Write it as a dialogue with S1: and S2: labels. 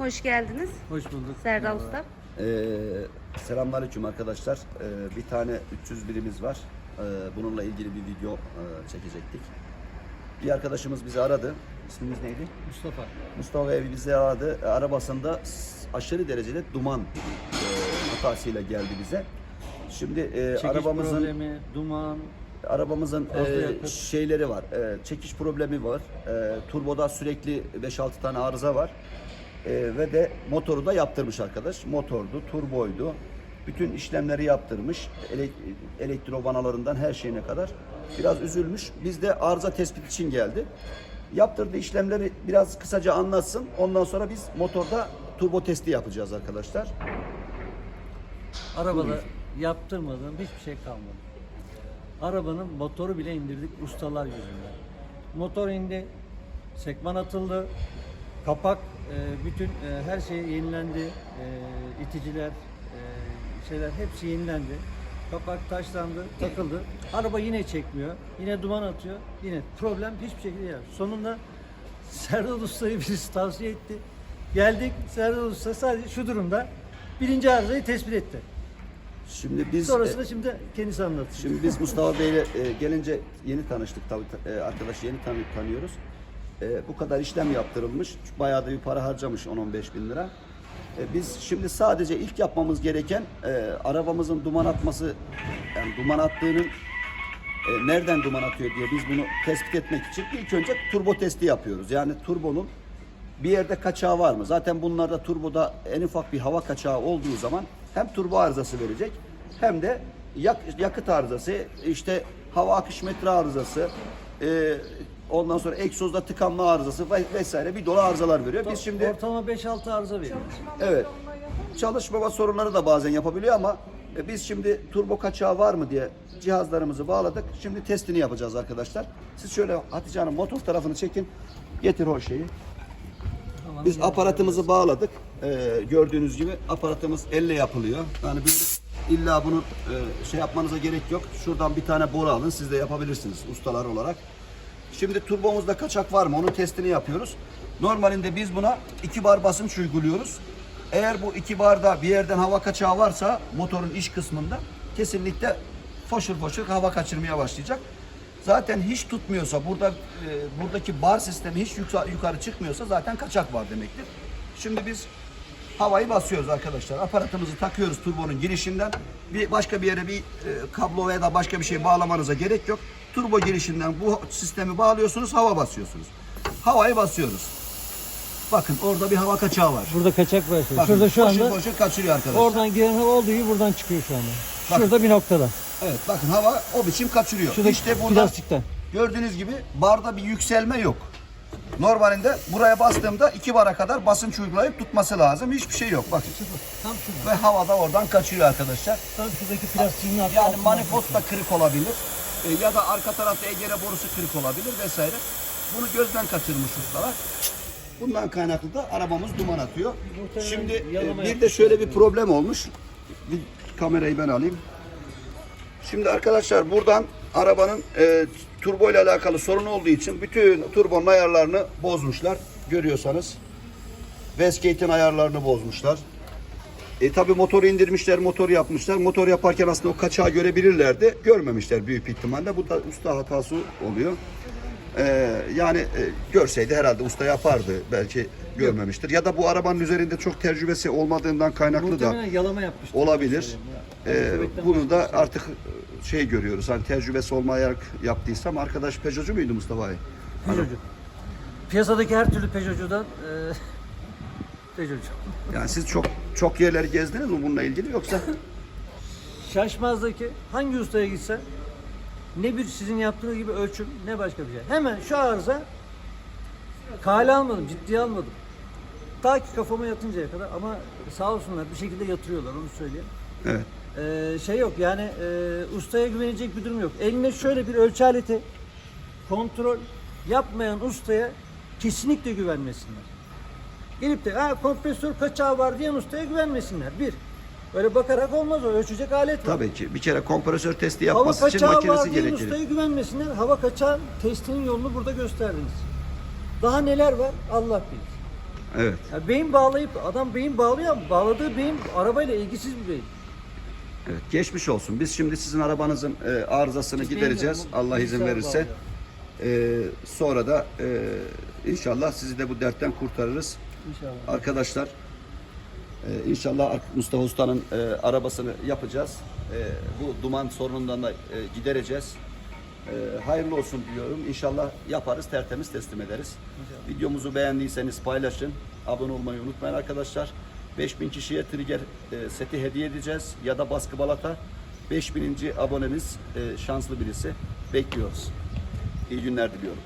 S1: Hoş geldiniz.
S2: Hoş bulduk.
S1: Serdar. Usta.
S3: Ee, selamünaleyküm arkadaşlar. Ee, bir tane 300 birimiz var. Ee, bununla ilgili bir video e, çekecektik. Bir arkadaşımız bizi aradı. İsminiz neydi?
S2: Mustafa.
S3: Mustafa Bey bizi aradı. E, Arabasında aşırı derecede duman e, hatasıyla geldi bize. Şimdi e,
S2: Çekiş
S3: arabamızın
S2: problemi, duman,
S3: arabamızın e, şeyleri var. E, çekiş problemi var. E, turboda sürekli 5-6 tane arıza var. E, ve de motoru da yaptırmış arkadaş. Motordu, turboydu. Bütün işlemleri yaptırmış. Elek, elektro vanalarından her şeyine kadar. Biraz üzülmüş. Biz de arıza tespit için geldi. Yaptırdığı işlemleri biraz kısaca anlatsın. Ondan sonra biz motorda turbo testi yapacağız arkadaşlar.
S2: arabada yaptırmadığım hiçbir şey kalmadı. Arabanın motoru bile indirdik ustalar yüzünden. Motor indi, sekman atıldı, kapak, e, bütün e, her şey yenilendi, e, iticiler, e, şeyler hepsi yenilendi. Kapak taşlandı, takıldı. Araba yine çekmiyor, yine duman atıyor, yine problem hiçbir şekilde yok. Sonunda Serdar Usta'yı birisi tavsiye etti. Geldik, Serdar Usta sadece şu durumda birinci arızayı tespit etti.
S3: Şimdi biz
S2: Sonrasında
S3: e,
S2: şimdi kendisi anlatacak.
S3: Şimdi biz Mustafa Bey'le e, gelince yeni tanıştık tabii ta- e, arkadaşı yeni tanı tanıyoruz. E, bu kadar işlem yaptırılmış. Bayağı da bir para harcamış 10-15 bin lira. E, biz şimdi sadece ilk yapmamız gereken e, arabamızın duman atması yani duman attığının e, nereden duman atıyor diye biz bunu tespit etmek için ilk önce turbo testi yapıyoruz. Yani turbonun bir yerde kaçağı var mı? Zaten bunlarda turboda en ufak bir hava kaçağı olduğu zaman hem turbo arızası verecek hem de yak- yakıt arızası, işte hava akış metre arızası, e, ondan sonra egzozda tıkanma arızası ve- vesaire bir dolu arızalar veriyor. Biz şimdi
S2: Ortalama 5-6 arıza veriyor.
S3: Evet. Çalışmama sorunları da bazen yapabiliyor ama e, biz şimdi turbo kaçağı var mı diye cihazlarımızı bağladık. Şimdi testini yapacağız arkadaşlar. Siz şöyle Hatice Hanım motor tarafını çekin. Getir o şeyi.
S2: Tamam,
S3: Biz aparatımızı bağladık. Ee, gördüğünüz gibi aparatımız elle yapılıyor. Yani böyle illa bunu e, şey yapmanıza gerek yok. Şuradan bir tane boru alın. Siz de yapabilirsiniz ustalar olarak. Şimdi turbomuzda kaçak var mı? Onun testini yapıyoruz. Normalinde biz buna iki bar basınç uyguluyoruz. Eğer bu iki barda bir yerden hava kaçağı varsa motorun iç kısmında kesinlikle foşur foşur hava kaçırmaya başlayacak. Zaten hiç tutmuyorsa burada e, buradaki bar sistemi hiç yukarı, yukarı çıkmıyorsa zaten kaçak var demektir. Şimdi biz havayı basıyoruz arkadaşlar. Aparatımızı takıyoruz turbonun girişinden. Bir başka bir yere bir e, kablo veya da başka bir şey bağlamanıza gerek yok. Turbo girişinden bu sistemi bağlıyorsunuz, hava basıyorsunuz. Havayı basıyoruz. Bakın orada bir hava kaçağı var.
S2: Burada kaçak var.
S3: Bakın,
S2: Şurada şu
S3: boşu
S2: anda
S3: boşu kaçırıyor arkadaşlar.
S2: oradan giren hava olduğu gibi buradan çıkıyor şu anda.
S3: Bak.
S2: Şurada bir noktada.
S3: Evet bakın hava o biçim kaçırıyor.
S2: Şurada
S3: işte burada
S2: plastikten.
S3: gördüğünüz gibi barda bir yükselme yok. Normalinde buraya bastığımda iki bara kadar basınç uygulayıp tutması lazım. Hiçbir şey yok. Bakın.
S2: Tam şurada.
S3: Ve havada oradan kaçıyor arkadaşlar.
S2: Tam şuradaki plastiğin altı-
S3: Yani manifold da kırık olabilir. E, ya da arka tarafta egere borusu kırık olabilir vesaire. Bunu gözden kaçırmış ustalar. Bundan kaynaklı da arabamız duman atıyor. Şimdi e, bir de şöyle bir problem olmuş. Bir kamerayı ben alayım. Şimdi arkadaşlar buradan arabanın e, turbo ile alakalı sorun olduğu için bütün turbonun ayarlarını bozmuşlar. Görüyorsanız. Wastegate'in ayarlarını bozmuşlar. E tabi motoru indirmişler, motor yapmışlar. Motor yaparken aslında o kaçağı görebilirlerdi. Görmemişler büyük ihtimalle. Bu da usta hatası oluyor. E, yani e, görseydi herhalde usta yapardı. Belki görmemiştir. Ya da bu arabanın üzerinde çok tecrübesi olmadığından kaynaklı da
S2: Muhtemelen yalama yapmıştır.
S3: olabilir. E,
S2: kuvvetten
S3: bunu da
S2: başka bir şey.
S3: artık şey görüyoruz. Hani tecrübesi olmayarak yaptıysam arkadaş Peugeot'cu muydu Mustafa Bey?
S2: Peugeot'cu. Piyasadaki her türlü Peugeot'cudan e, Peugeot'cu.
S3: Yani siz çok çok yerleri gezdiniz mi bununla ilgili yoksa?
S2: Şaşmaz'daki hangi ustaya gitsen ne bir sizin yaptığınız gibi ölçüm ne başka bir şey. Hemen şu arıza kale almadım, ciddiye almadım. Ta ki kafama yatıncaya kadar ama sağ olsunlar bir şekilde yatırıyorlar onu söyleyeyim.
S3: Evet.
S2: Ee, şey yok yani e, ustaya güvenecek bir durum yok. Eline şöyle bir ölçü aleti kontrol yapmayan ustaya kesinlikle güvenmesinler. Gelip de ha kompresör kaçağı var diyen ustaya güvenmesinler. Bir. Böyle bakarak olmaz o ölçecek alet var.
S3: Tabii ki. Bir kere kompresör testi
S2: Hava
S3: yapması için
S2: kaçağı
S3: makinesi gerekir.
S2: ustaya güvenmesinler. Hava kaçağı testinin yolunu burada gösterdiniz. Daha neler var Allah bilir.
S3: Evet.
S2: Ya beyin bağlayıp adam beyin bağlıyor ama bağladığı beyin arabayla ilgisiz bir beyin.
S3: Evet. Geçmiş olsun. Biz şimdi sizin arabanızın e, arızasını
S2: Biz
S3: gidereceğiz. Allah izin verirse. E, sonra da e, inşallah sizi de bu dertten kurtarırız.
S2: İnşallah.
S3: Arkadaşlar e, inşallah Ar- Mustafa Usta'nın e, arabasını yapacağız. E, bu duman sorunundan da e, gidereceğiz. E, hayırlı olsun diyorum. İnşallah yaparız, tertemiz teslim ederiz. Videomuzu beğendiyseniz paylaşın. Abone olmayı unutmayın arkadaşlar. 5000 kişiye trigger e, seti hediye edeceğiz ya da baskı balata. 5000. abonemiz e, şanslı birisi. Bekliyoruz. İyi günler diliyorum.